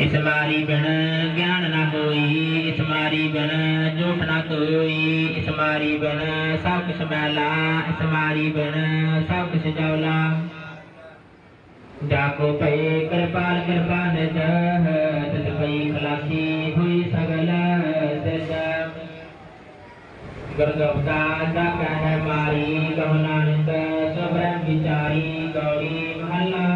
इस मारी बिन ज्ञान ना होई इस मारी बिन जोट ना कोई इस मारी बिन सब कुछ मैला इस मारी बिन सब कुछ जवला जाको पे कृपाल कृपा न जह तत पई खलासी हुई सगल गुरु अवतार का है मारी कमनानंद ब्रह्मचारी गौरी महल्ला।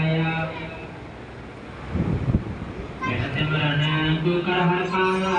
जो कर हर का